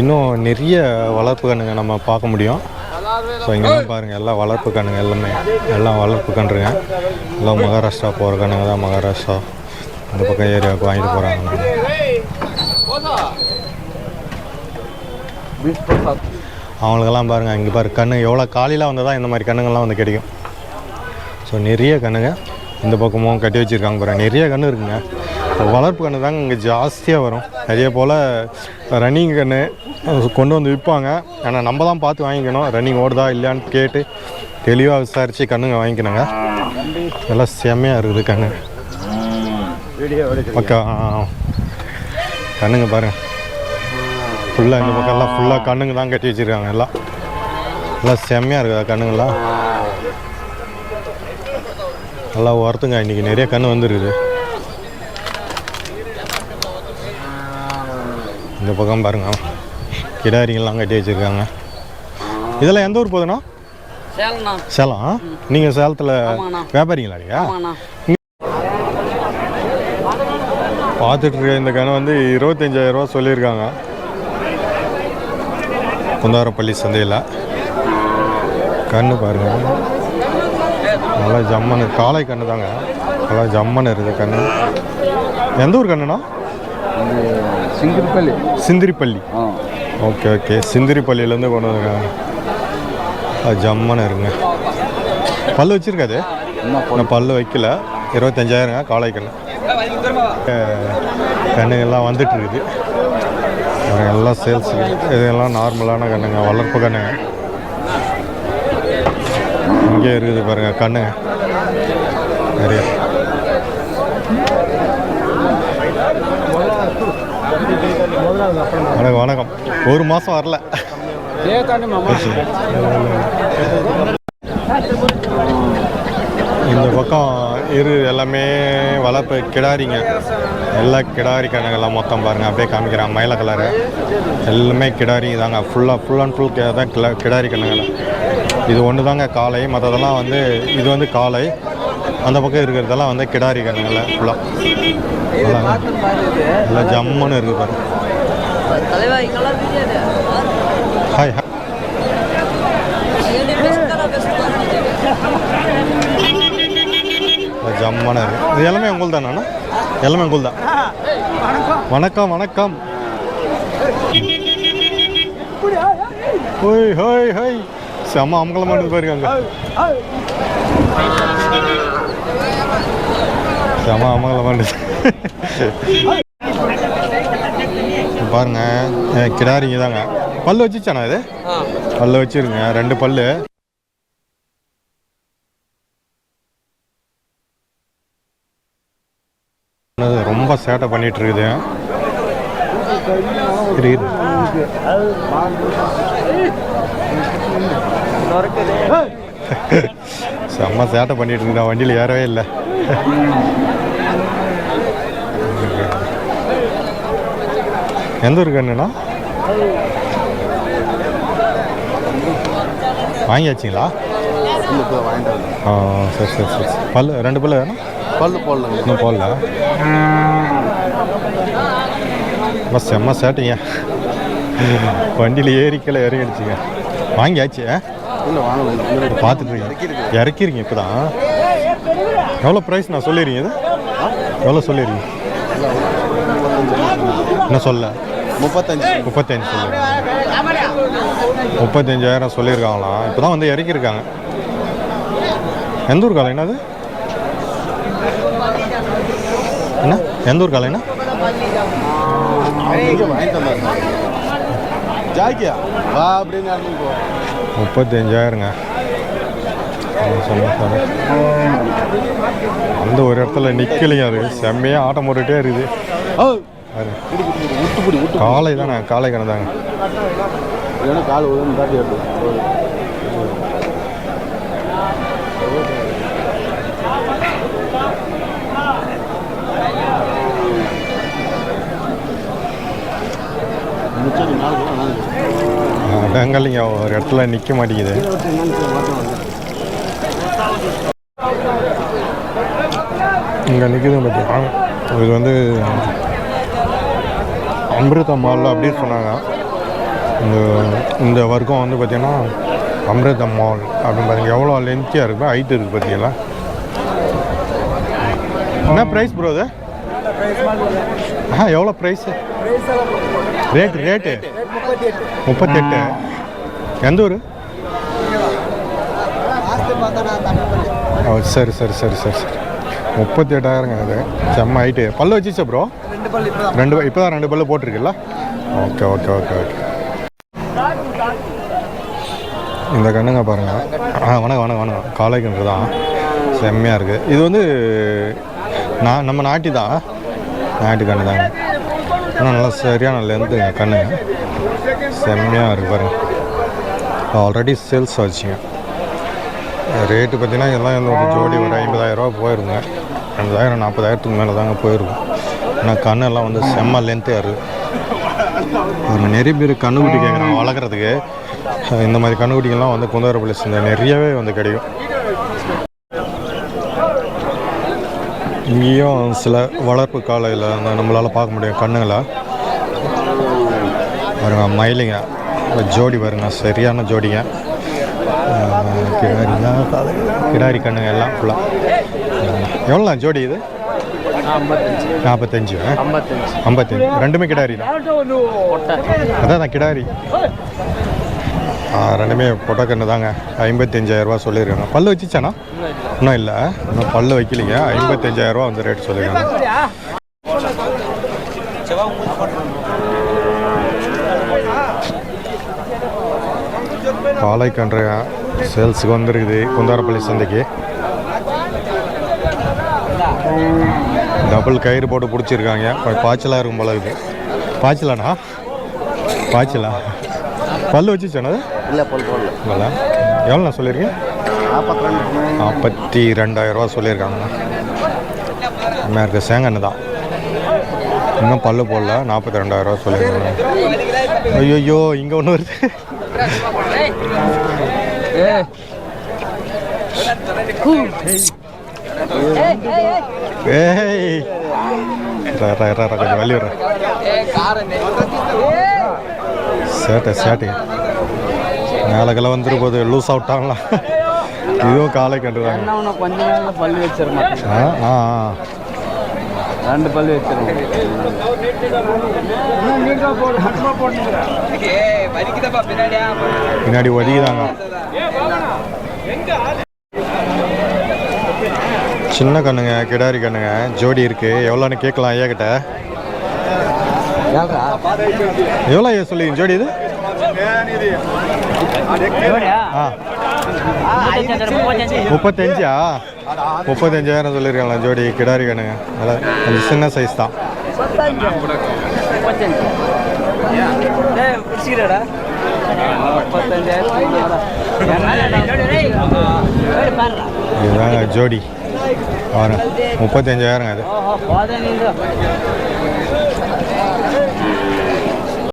இன்னும் நிறைய வளர்ப்பு கண்ணுங்க நம்ம பார்க்க முடியும். ஸோ இங்கெல்லாம் பாருங்கள் எல்லாம் வளர்ப்பு கண்ணுங்க எல்லாமே. எல்லாம் வளர்ப்பு கன்றுங்க. எல்லாம் மகாராஷ்டிரா போகிற கண்ணுங்க தான் மகாராஷ்டிரா. அந்த பக்கம் ஏரியாவுக்கு வாங்கிட்டு போகிறாங்க அவங்களுக்கெல்லாம் பாருங்கள் இங்கே பாரு கண்ணு எவ்வளோ காலையில் வந்து தான் இந்த மாதிரி கண்ணுங்கள்லாம் வந்து கிடைக்கும். ஸோ நிறைய கண்ணுங்க இந்த பக்கமும் கட்டி வச்சுருக்காங்க பாருங்கள் நிறைய கன்று இருக்குங்க. வளர்ப்பு கன்று தாங்க இங்கே ஜாஸ்தியாக வரும். நிறைய போல் ரன்னிங் கன்று கொண்டு வந்து விற்பாங்க. ஆனால் நம்ம தான் பார்த்து வாங்கிக்கணும். ரன்னிங் ஓடுதா இல்லையான்னு கேட்டு தெளிவாக விசாரித்து கண்ணுங்க வாங்கிக்கணுங்க. நல்லா செம்மையாக இருக்குது கண்ணு. பக்கா கண்ணுங்க பாருங்க. ஃபுல்லாக இந்த பக்கம் எல்லாம் ஃபுல்லாக கண்ணுங்க தான் கட்டி வச்சுருக்காங்க எல்லாம். நல்லா செம்மையாக இருக்குதா கண்ணுங்கெல்லாம் நல்லா ஒருத்துங்க இன்றைக்கி நிறைய கன்று வந்துருக்குது. இந்த பக்கம் பாருங்க. கிடாரிங்கெல்லாம் கட்டி வச்சுருக்காங்க. இதெல்லாம் எந்த ஊர் போகுதுண்ணா? சேலம். நீங்கள் சேலத்தில். வியாபாரிங்களா இல்லையா இருக்க இந்த கணை வந்து இருபத்தஞ்சாயிரம் ரூபா சொல்லியிருக்காங்க. குந்தாரப்பள்ளி சந்தையில். கண்ணு பாருங்க. நல்லா ஜம்மனு காளை கண்ணு தாங்க. நல்லா ஜம்மனு இருக்குது கண்ணு. எந்த ஊர் கண்ணுண்ணா? சிந்திரிப்பள்ளி. ஆ. Okay okay. சிந்திரிப்பள்ளியிலேருந்து கொண்டு வந்திருக்காங்க ஜம்மனு இருங்க. பல்லு வச்சுருக்காது இன்னும் பல்லு? வைக்கல. இருபத்தஞ்சாயிரங்க காளை கண்ணு அஹ் கண்ணுங்கெல்லாம் வந்துட்டு இருக்குது எல்லாம் சேல்ஸ் இதெல்லாம் நார்மலான கண்ணுங்க வளர்ப்பு கண்ணுங்க. இங்கே இருக்குது பாருங்க கண்ணுங்க. நிறைய. வணக்கம் வணக்கம். ஒரு மாதம் வரல. இந்த பக்கம் இரு எல்லாமே வளர்ப்பு கிடாரிங்க. எல்லா கிடாரி கணக்கெல்லாம் மொத்தம் பாருங்கள் அப்படியே காமிக்கிறாங்க மயில கலரு. எல்லாமே கிடாரி தாங்க. ஃபுல்லாக ஃபுல் அண்ட் ஃபுல் தான் கிளா கிடாரி கணக்கெல்லாம் இது ஒன்று தாங்க காலை மற்றதெல்லாம் வந்து இது வந்து காலை அந்த பக்கம் இருக்கிறதெல்லாம் வந்து கிடாரி கண்ணுங்கள ஃபுல்லாக எல்லாம் ஜம்முன்னு இருக்குது தெரியாது ஹாய் ஹாய் எல்லாம் ஜம்முன்னு இருக்கு. இது எல்லாமே உங்கள் தானே எல்லாமே உங்கள் தான் வணக்கம் வணக்கம். ஹோய் ஹோய் ஹோய். செம்ம அமங்கலமானது பாருங்க அங்க செம அமங்கலமானது பாருங்க கிடாரிங்க தாங்க பல்லு வச்சுச்சாண்ணா இது? பல்லு வச்சிருங்க ரெண்டு பல்லு. ரொம்ப சேட்டை பண்ணிட்டு இருக்குது இரு, இரு. செம்ம சேட்டை பண்ணிட்டு இருக்கு நான் வண்டியில் ஏறவே இல்லை. எந்த ஊருக்கு அண்ணா வாங்கியாச்சிங்களா? ஆ சரி சரி சரி. பல்லு ரெண்டு பல்லு வேணும்? பல்லு போடலங்க இன்னும் போடல. பஸ் செம்ம சேட்டைங்க. வண்டியில் ஏறிக்கல இறங்கிடுச்சுங்க. வாங்கியாச்சு? இல்லை வாங்கல பார்த்துட்டு இருக்கீங்க இறக்கிருங்க இப்போ தான் எவ்வளோ ப்ரைஸ் நான் சொல்லிடுறீங்க இது? எவ்வளோ சொல்லிடுறீங்க? என்ன சொல்ல? முப்பத்தஞ்சு. முப்பத்தஞ்சு சொல்லுங்க முப்பத்தஞ்சாயிரம் சொல்லியிருக்காங்களாம் இப்போ தான் வந்து இறக்கியிருக்காங்க. எந்த ஊர் காலை என்னது என்ன? எந்த ஊர் வந்தாங்க ஜாக்கியா வா அப்படின்னு நடந்து போ. முப்பத்தஞ்சாயிரங்க. அந்த ஒரு இடத்துல நிற்கலைங்க அது செம்மையாக ஆட்டம் போட்டுகிட்டே இருக்குது. காலை தானே காலை இல்லைன்னா கால் உதவி இங்கே ஒரு இடத்துல நிற்க மாட்டேங்குது. இங்கே நிற்குது பார்த்தீங்கன்னா இது வந்து அமிர்த மால் அப்படின்னு சொன்னாங்க. இந்த இந்த வர்க்கம் வந்து பார்த்திங்கன்னா அமிர்த மால் அப்படின்னு பார்த்தீங்க எவ்வளோ லென்த்தியாக இருக்குது ஹைட் இருக்குது பார்த்தீங்களா என்ன ப்ரைஸ் ப்ரோ அது? ஆ எவ்வளோ ப்ரைஸு ரேட் ரேட்டு முப்பத்தெட்டு. எந்த ஊர்? ஓ சரி சரி சரி சரி சரி. முப்பத்தி எட்டாயிரங்க அது. செம்ம ஹைட்டு பல்லு வச்சுச்சா ப்ரோ ரெண்டு இப்போ தான் ரெண்டு பல்லு போட்டிருக்குல்ல? ஓகே ஓகே ஓகே ஓகே இந்த கண்ணுங்க பாருங்கள் ஆ வணக்கம் வணக்கம் வணக்கம். காலை கன்று தான். செம்மையாக இருக்குது இது வந்து நான் நம்ம நாட்டி தான். நாட்டு கண்ணு தாங்க ஆனால் நல்லா சரியான லென்த்துங்க கண்ணுங்க செம்மையாக இருக்குது பாருங்க. ஆல்ரெடி சேல்ஸ் ஆச்சுங்க. ரேட்டு பார்த்தீங்கன்னா எல்லாம் ஒரு ஜோடி ஒரு ஐம்பதாயிரரூவா போயிருங்க. ஐம்பதாயிரம் நாற்பதாயிரத்துக்கு மேலே தாங்க போயிருக்கும். ஆனால் கண்ணெல்லாம் வந்து செம்ம லென்த்தாக இருக்குது ஒரு நிறைய பேர் கண்ணுக்குட்டி கேட்குறாங்க வளர்க்குறதுக்கு. இந்த மாதிரி கண்ணுக்குட்டிங்கெல்லாம் வந்து குந்தவரப்பள்ளி சேர்ந்த நிறையவே வந்து கிடைக்கும். இங்கேயும் சில வளர்ப்பு காலையில் நம்மளால் பார்க்க முடியும். கண்ணுங்களை. பாருங்க மயிலுங்க. ஜோடி பாருங்க சரியான ஜோடிங்க. கிடாரி கிடாரி கண்ணுங்க எல்லாம் ஃபுல்லாக எவ்வளோ ஜோடி இது? நாற்பத்தஞ்சு ஐம்பத்தஞ்சு. ரெண்டுமே கிடாரி தான். அதான் தான் கிடாரி ரெண்டுமே பொட்டக்கண்ணு தாங்க. ஐம்பத்தஞ்சாயிரரூபா சொல்லியிருக்காங்க. பல்லு வச்சுச்சானா இன்னும் இல்லை. இன்னும் பல்லு வைக்கலிங்க. ஐம்பத்தஞ்சாயிரரூபா வந்து ரேட் சொல்லியிருக்காங்க பாலைக்கன்று சேல்ஸுக்கு வந்துருக்குது. குந்தாரப்பள்ளி சந்தைக்கு. டபுள் கயிறு போட்டு பிடிச்சிருக்காங்க. பாய்ச்சலாக இருக்கும் போல இருக்குது பாய்ச்சலாண்ணா? பாய்ச்சலா? பல்லு வச்சுச்சானது இல்லை பொல் பொல் எவ்வளோண்ணா சொல்லியிருக்கேன் நாற்பத்தி ரெண்டு நாற்பத்தி ரெண்டாயிரரூவா சொல்லியிருக்காங்கண்ணா அம்மையாக இருக்குது தான். இன்னும் பல்லு போடல நாற்பத்தி ரெண்டாயிரரூவா சொல்லியிருக்காங்க. ஐயோ இங்கே ஒன்று வருது. ஏய். கொஞ்சம் வெளியே வர சேட்டை சேட்டை. மேலக்கெல்லாம் வந்துரு போகுது லூஸ் அவுட்டாங்களா இதுவும் காலை ஒன்று கொஞ்ச நேரம் பல்லு வச்சிருமா ஆ ஆ ஆ. ரெண்டு பல்லு வச்சிருமா பின்னாடி ஒதுக்கிதாங்க. சின்ன கண்ணுங்க கிடாரி கண்ணுங்க ஜோடி இருக்கு. எவ்வளோன்னு கேட்கலாம் ஐயா கிட்ட. எவ்வளோ ஐயா சொல்லி ஜோடி இது? ஆ. முப்பத்தஞ்சா முப்பத்தஞ்சாயிரம் சொல்லியிருக்காங்களா ஜோடி கிடாரி கண்ணுங்க நல்லா கொஞ்சம் சின்ன சைஸ் தான். இதுதாங்க ஜோடி. பாருங்க. முப்பத்தஞ்சாயிரம் அது.